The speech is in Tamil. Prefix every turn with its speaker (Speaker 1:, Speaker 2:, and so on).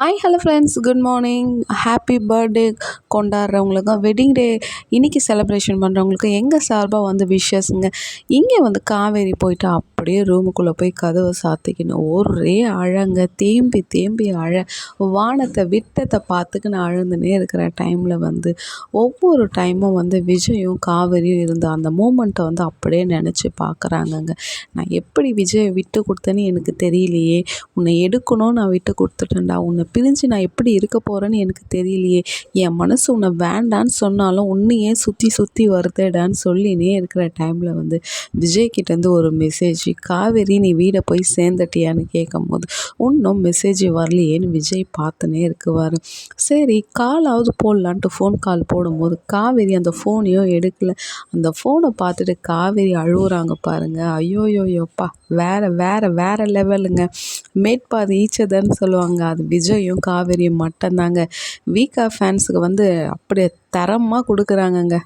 Speaker 1: Hi hello friends good morning happy birthday கொண்டாடுறவங்களுக்கும் wedding day இன்றைக்கி செலப்ரேஷன் பண்ணுறவங்களுக்கும் எங்கள் சார்பாக வந்து விஷஸ்ங்க இங்கே வந்து காவேரி போயிட்டு அப்படியே ரூமுக்குள்ளே போய் கதவை சாத்திக்கணும் ஒரே அழங்க தேம்பி தேம்பி அழ வானத்தை விட்டத்தை பார்த்துக்கின்னு அழுந்துனே இருக்கிற டைமில் வந்து ஒவ்வொரு டைமும் வந்து விஜயும் காவேரியும் இருந்த அந்த மூமெண்ட்டை வந்து அப்படியே நினச்சி பார்க்குறாங்கங்க. நான் எப்படி விஜயை விட்டு கொடுத்தேன்னு எனக்கு தெரியலையே. உன்னை எடுக்கணும் நான் விட்டு கொடுத்துட்டேன்டா. உன்னை பிரிஞ்சு நான் எப்படி இருக்க போகிறேன்னு எனக்கு தெரியலையே. என் மனசு உன்னை வேண்டான்னு சொன்னாலும் உன்னையே சுற்றி சுற்றி வருதேடான்னு சொல்லினே இருக்கிற டைமில் வந்து விஜய்கிட்டேருந்து ஒரு மெசேஜ் காவேரி நீ வீடை போய் சேர்ந்துட்டியான்னு கேட்கும்போது இன்னும் மெசேஜ் வரலையேன்னு விஜய் பார்த்துனே இருக்குவார். சரி காலாவது போடலான்ட்டு ஃபோன் கால் போடும்போது காவேரி அந்த ஃபோனையும் எடுக்கல. அந்த ஃபோனை பார்த்துட்டு காவேரி அழுகுறாங்க பாருங்கள் ஐயோயோயோப்பா வேறு வேறு வேறு லெவலுங்க மேட்பாதி ஈச்சதன்னு சொல்லுவாங்க. அது விஜயும் காவேரியும் மட்டும்தாங்க. வீக்கா ஃபேன்ஸுக்கு வந்து அப்படியே தரமாக கொடுக்குறாங்கங்க.